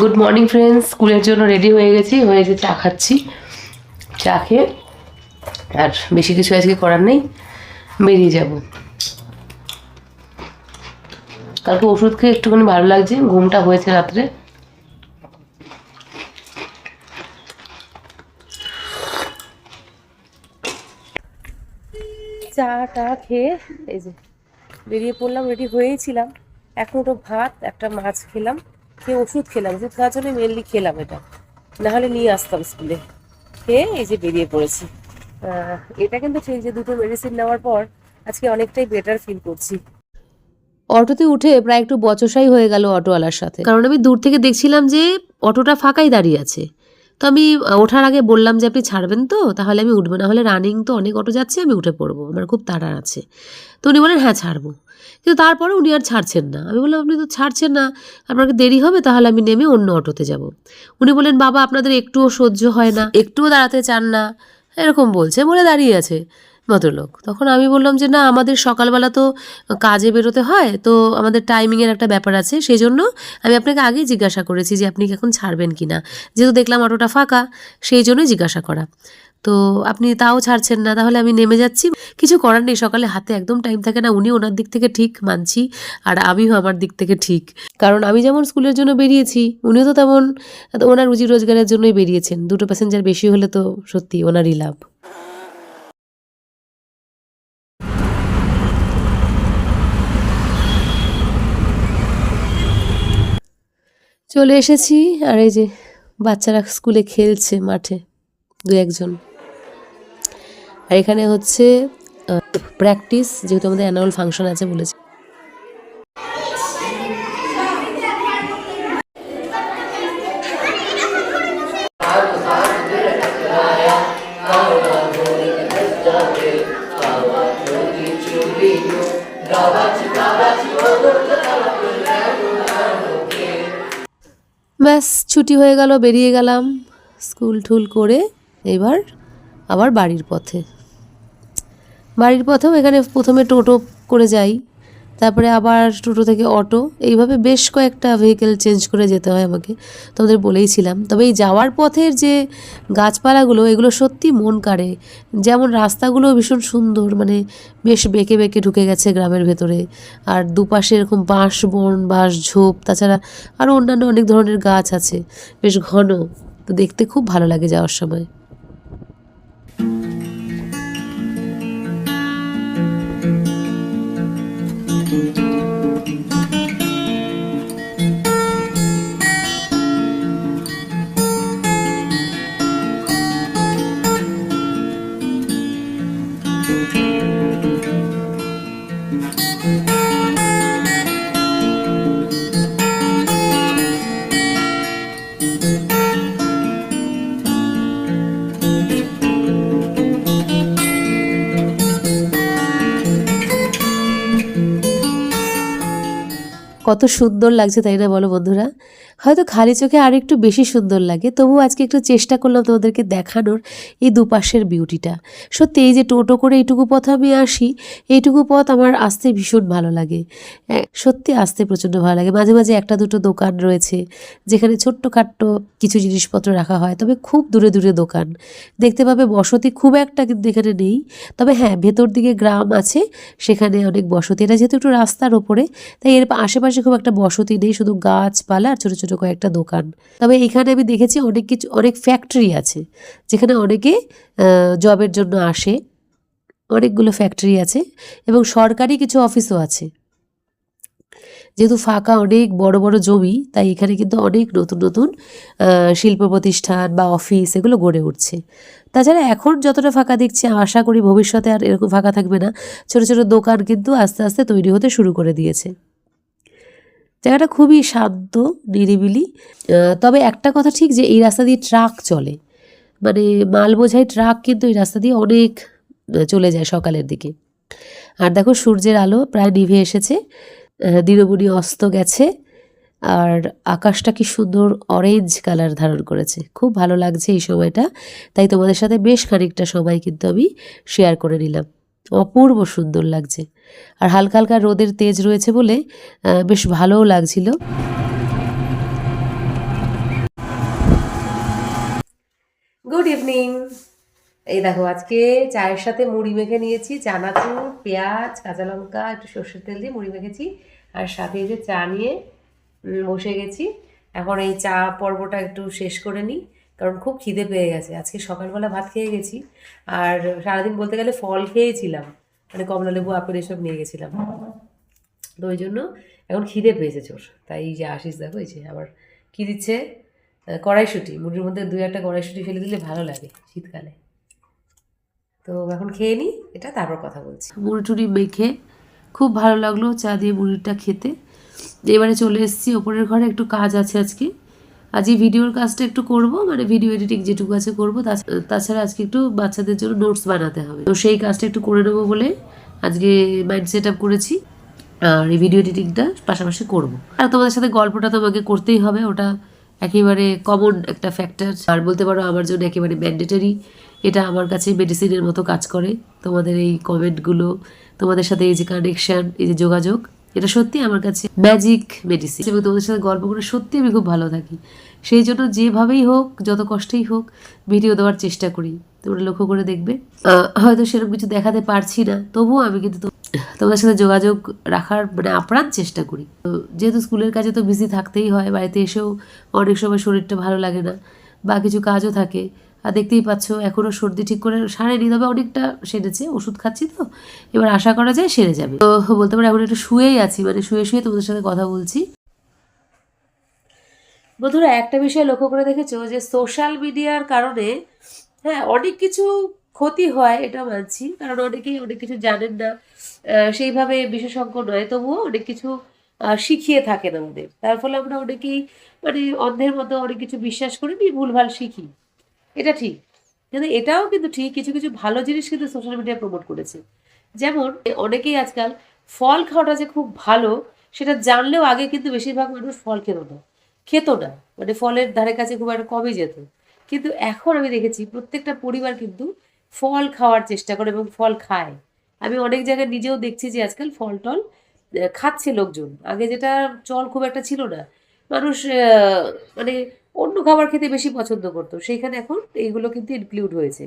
Good morning friends স্কুলের জন্য ready হয়ে গেছি। হয়ে যে চা খাচ্ছি। চা খেয়ে আর বেশি কিছু আজকে করার নেই। বেরিয়ে যাব। কালকে ওষুধ খেয়ে একটুখানি ভালো লাগছে। ঘুমটা হয়েছে রাত্রে। চাটা খেয়ে এই যে বেরিয়ে পড়লাম রেডি হয়েইছিলাম এখন তো ভাত, একটা মাছ খেলাম, খেয়ে ওষুধ খেলাম, ওষুধ খাওয়ার জন্য মেনলি খেলাম এটা। নাহলে নিয়ে আসতাম স্কুলে খেয়ে এই যে বেরিয়ে পড়েছি। এটা কিন্তু ঠিক যে দুটো মেডিসিন নেওয়ার পর আজকে অনেকটাই বেটার ফিল করছি। অটোতে উঠে প্রায় একটু বচসাই হয়ে গেল অটোওয়ালার সাথে। কারণ আমি দূর থেকে দেখছিলাম যে অটোটা ফাঁকাই দাঁড়িয়ে আছে। তো আমি ওঠার আগে বললাম যে আপনি ছাড়বেন তো, তাহলে আমি উঠবো। না হলে রানিং তো অনেক অটো যাচ্ছে, আমি উঠে পড়ব। আমার খুব তাড়া আছে। তো উনি বলেন হ্যাঁ ছাড়বো। কিন্তু তারপরে উনি আর ছাড়ছেন না। আমি বললাম, আপনি তো ছাড়ছেন না। আপনাকে দেরি হবে? তাহলে আমি নেমে অন্য অটোতে যাব। উনি বলেন বাবা, আপনাদের একটুও সহ্য হয় না। একটুও দাঁড়াতে চান না। এরকম বলছে, বলে দাঁড়িয়ে আছে। ভদ্রলোক। তখন আমি বললাম যে, না, আমাদের সকালবেলা তো কাজে বেরোতে হয়, তো আমাদের টাইমিংয়ের একটা ব্যাপার আছে সেই জন্য আমি আপনাকে আগেই জিজ্ঞাসা করেছি যে, আপনি এখন ছাড়বেন কি না যেহেতু দেখলাম অটোটা ফাঁকা সেই জন্যই জিজ্ঞাসা করা। তো আপনি তাও ছাড়ছেন না, তাহলে আমি নেমে যাচ্ছি। কিছু করার নেই, সকালে হাতে একদম টাইম থাকে না, উনি ওনার দিক থেকে ঠিক, মানছি, আর আমিও আমার দিক থেকে ঠিক। কারণ আমি যেমন স্কুলের জন্য বেরিয়েছি, উনিও তো তেমন, ওনার রুজি রোজগারের জন্যই বেরিয়েছেন, দুটো প্যাসেঞ্জার বেশি হলে তো সত্যি ওনারই লাভ। চলে এসেছি আর এই যে বাচ্চারা স্কুলে খেলছে মাঠে দু একজন। আর এখানে হচ্ছে প্র্যাকটিস যেহেতু আমাদের অ্যানুয়াল ফাংশন আছে বলেছে। ব্যাস, ছুটি হয়ে গেল, বেরিয়ে গেলাম স্কুল ঠুল করে এবার আবার বাড়ির পথে। বাড়ির পথেও এখানে প্রথমে টোটো করে যাই। তারপরে আবার টোটো থেকে অটো, এইভাবে বেশ কয়েকটা ভেহিকেল চেঞ্জ করে যেতে হয় আমাকে। তোমাদের বলেইছিলাম। তবে এই যাওয়ার পথের যে গাছপালাগুলো, এগুলো সত্যি মন কাড়ে। যেমন রাস্তাগুলো ভীষণ সুন্দর মানে বেশ বেঁকে বেঁকে ঢুকে গেছে গ্রামের ভেতরে। আর দুপাশে এরকম বাঁশ বন বাঁশ ঝোপ তাছাড়া আরও অন্যান্য অনেক ধরনের গাছ আছে। বেশ ঘন। তো দেখতে খুব ভালো লাগে যাওয়ার সময়। কত সুন্দর লাগছে তাই না বলো বন্ধুরা? হয়তো খালি চোখে আর একটু বেশি সুন্দর লাগে। তবুও আজকে একটু চেষ্টা করলাম তোমাদেরকে দেখানোর এই দুপাশের বিউটিটা। সত্যি এই যে টোটো করে এইটুকু পথ আমি আসি, এইটুকু পথ আমার আসতে ভীষণ ভালো লাগে। সত্যি আসতে প্রচণ্ড ভালো লাগে। মাঝে মাঝে একটা দুটো দোকান রয়েছে, যেখানে ছোট্ট খাট্ট কিছু জিনিসপত্র রাখা হয়, তবে খুব দূরে দূরে দোকান। দেখতে পাবে বসতি খুব একটা কিন্তু এখানে নেই। তবে হ্যাঁ ভেতর দিকে গ্রাম আছে, সেখানে অনেক বসতি। এটা যেহেতু একটু রাস্তার ওপরে, তাই এর আশেপাশে খুব একটা বসতি নেই, শুধু গাছপালা আর ছোটো ছোটো কয়েকটা দোকান। তবে এখানে আমি দেখেছি অনেক কিছু, অনেক ফ্যাক্টরি আছে, যেখানে অনেকে জবের জন্য আসে। অনেকগুলো ফ্যাক্টরি আছে এবং সরকারি কিছু অফিসও আছে। যেহেতু ফাঁকা অনেক বড় বড় জমি, তাই এখানে কিন্তু অনেক নতুন নতুন শিল্প প্রতিষ্ঠান বা অফিস এগুলো গড়ে উঠছে। তাছাড়া এখন যতটা ফাঁকা দেখছি আশা করি ভবিষ্যতে আর এরকম ফাঁকা থাকবে না। ছোট ছোট দোকান কিন্তু আস্তে আস্তে তৈরি হতে শুরু করে দিয়েছে। জায়গাটা খুবই শান্ত, নিরিবিলি। তবে একটা কথা ঠিক যে এই রাস্তা দিয়ে ট্রাক চলে। মানে মাল বোঝাই ট্রাক কিন্তু এই রাস্তা দিয়ে অনেক চলে যায় সকালের দিকে। আর দেখো সূর্যের আলো প্রায় নিভে এসেছে। দিনমণি অস্ত গেছে। আর আকাশটা কি সুন্দর অরেঞ্জ কালার ধারণ করেছে। খুব ভালো লাগছে এই সময়টা। তাই তোমাদের সাথে বেশ খানিকটা সময় কিন্তু আমি শেয়ার করে নিলাম। অপূর্ব সুন্দর লাগছে। আর হালকা হালকা রোদের তেজ রয়েছে বলে বেশ ভালোও লাগছিল। গুড ইভিনিং এই দেখো, আজকে চায়ের সাথে মুড়ি মেখে নিয়েছি, চানাচুর, পেঁয়াজ, কাঁচা লঙ্কা, একটু সর্ষের তেল দিয়ে মুড়ি মেখেছি, আর সাথে যে চা নিয়ে বসে গেছি। এখন এই চা পর্বটা একটু শেষ করে নিই, কারণ খুব খিদে পেয়ে গেছে। আজকে সকালবেলা ভাত খেয়ে গেছি, আর সারাদিন বলতে গেলে ফল খেয়েছিলাম। মানে কমলা লেবু, আপেল এসব নিয়ে গেছিলাম। তো ওই জন্য এখন খিদে পেয়েছে চোর। তাই এই যে আসিস দেখো, এই যে আবার কী দিচ্ছে? কড়াইশুঁটি। মুড়ির মধ্যে দুই একটা কড়াইশুঁটি ফেলে দিলে ভালো লাগে শীতকালে। তো এখন খেয়ে নিই এটা তারপর কথা বলছি। মুড়ি টুড়ি মেখে খুব ভালো লাগল চা দিয়ে মুড়িটা খেতে। এবারে চলে এসেছি, ওপরের ঘরে একটু কাজ আছে আজকে। আজ এই ভিডিওর কাজটা একটু করব মানে ভিডিও এডিটিং যেটুকু আছে করব। তাছ- তাছাড়া আজকে একটু বাচ্চাদের জন্য নোটস বানাতে হবে। তো সেই কাজটা একটু করে নেব বলে আজকে মাইন্ড সেট আপ করেছি, আর এই ভিডিও এডিটিংটা পাশাপাশি করব। আর তোমাদের সাথে গল্পটা তোমাকে করতেই হবে, ওটা একেবারে কমন একটা ফ্যাক্টর আর বলতে পারো, আমার জন্য একেবারে ম্যান্ডেটারি এটা আমার কাছে মেডিসিনের মতো কাজ করে। তোমাদের এই কমেন্টগুলো তোমাদের সাথে এই যে কানেকশন এই যে যোগাযোগ এটা সত্যি আমার কাছে ম্যাজিক মেডিসিন এবং তোমাদের সাথে গল্প করে সত্যি আমি খুব ভালো থাকি। সেই জন্য যেভাবেই হোক, যত কষ্টেই হোক ভিডিও দেওয়ার চেষ্টা করি। তোমরা লক্ষ্য করে দেখবে। হয়তো সেরকম কিছু দেখাতে পারছি না, তবুও আমি কিন্তু তোমাদের সাথে যোগাযোগ রাখার মানে আপ্রাণ চেষ্টা করি। তো যেহেতু স্কুলের কাজে তো বিজি থাকতেই হয়, বাড়িতে এসেও অনেক সময় শরীরটা ভালো লাগে না, বা কিছু কাজও থাকে আর দেখতেই পাচ্ছ এখনও সর্দি ঠিক করে সারেনি, তবে অনেকটা সেরেছে, ওষুধ খাচ্ছি তো। এবার আশা করা যায় সেরে যাবে। তো বলতে পারো এখন একটু শুয়েই আছি মানে শুয়ে শুয়ে তোমাদের সাথে কথা বলছি। বন্ধুরা, একটা বিষয় লক্ষ্য করে দেখেছ যে সোশ্যাল মিডিয়ার কারণে হ্যাঁ অনেক কিছু ক্ষতি হয়, এটা মানছি। কারণ অনেকেই অনেক কিছু জানেন না। সেইভাবে বিশেষজ্ঞ নয়, তবুও অনেক কিছু শিখিয়ে থাকেন আমাদের। তার ফলে আমরা অনেকেই মানে অন্ধের মতো অনেক কিছু বিশ্বাস করি, ভুলভাল শিখি। এটা ঠিক। কিন্তু এটাও কিন্তু ঠিক কিছু কিছু ভালো জিনিস কিন্তু সোশ্যাল মিডিয়া প্রমোট করেছে। যেমন অনেকেই আজকাল ফল খাওয়াটা যে খুব ভালো, সেটা জানলেও আগে কিন্তু বেশিরভাগ মানুষ ফল খেত না। খেত না। মানে ফলের ধারে কাছে খুব একটা কমই যেত। কিন্তু এখন আমি দেখেছি প্রত্যেকটা পরিবার কিন্তু ফল খাওয়ার চেষ্টা করে এবং ফল খায়। আমি অনেক জায়গায় নিজেও দেখছি যে আজকাল ফল টল খাচ্ছে লোকজন। আগে যেটা চল খুব একটা ছিল না। মানুষ মানে খাবার খেতে বেশি পছন্দ করতো। সেইখানে এখন এইগুলো কিন্তু ইনক্লুড হয়েছে।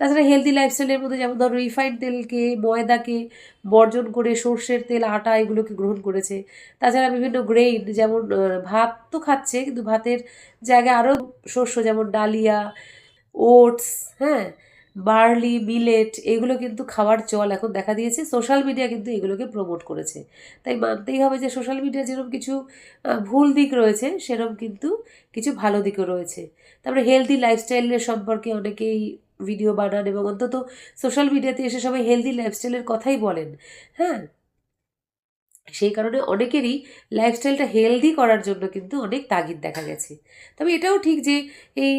তাছাড়া হেলদি লাইফস্টাইলের মধ্যে যেমন ধরো রিফাইন্ড তেলকে, ময়দাকে, বর্জন করে সর্ষের তেল, আটা এগুলোকে গ্রহণ করেছে। তাছাড়া বিভিন্ন গ্রেইন যেমন ভাত তো খাচ্ছে, কিন্তু ভাতের জায়গায় আরও শস্য যেমন ডালিয়া ওটস হ্যাঁ? বার্লি, মিলেট এগুলো কিন্তু খাওয়ার চল এখন দেখা দিয়েছে। সোশ্যাল মিডিয়া কিন্তু এগুলোকে প্রমোট করেছে। তাই মানতেই হবে যে সোশ্যাল মিডিয়া যেরকম কিছু ভুল দিক রয়েছে, সেরকম কিন্তু কিছু ভালো দিকও রয়েছে। তারপরে হেলদি লাইফস্টাইলের সম্পর্কে অনেকেই ভিডিও বানান এবং অন্তত সোশ্যাল মিডিয়াতে এসে সবাই হেলদি লাইফস্টাইলের কথাই বলেন। হ্যাঁ? সেই কারণে অনেকেরই লাইফস্টাইলটা হেলদি করার জন্য কিন্তু অনেক তাগিদ দেখা গেছে। তবে এটাও ঠিক যে এই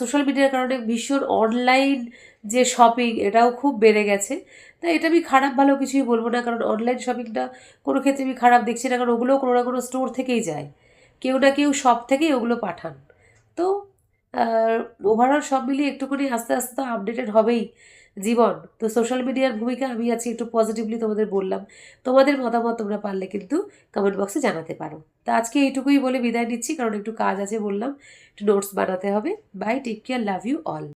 সোশ্যাল মিডিয়ার কারণে ভীষণ অনলাইন যে শপিং এটাও খুব বেড়ে গেছে। তাই এটা আমি খারাপ ভালো কিছুই বলব না, কারণ অনলাইন শপিংটা কোনো ক্ষেত্রে আমি খারাপ দেখছি না, কারণ ওগুলোও কোনো না কোনো স্টোর থেকেই যায়। কেউ না কেউ সব থেকেই ওগুলো পাঠান। তো ওভারঅল সব মিলিয়ে একটুখানি আস্তে আস্তে তো আপডেটেড হবেই জীবন। তো সোশ্যাল মিডিয়ার ভূমিকা আমি আছি একটু পজিটিভলি তোমাদের বললাম। তোমাদের মতামত তোমরা পারলে কিন্তু কমেন্ট বক্সে জানাতে পারো। তা আজকে এইটুকুই বলে বিদায় নিচ্ছি, কারণ একটু কাজ আছে বললাম। একটু নোটস বানাতে হবে। Bye take care love you all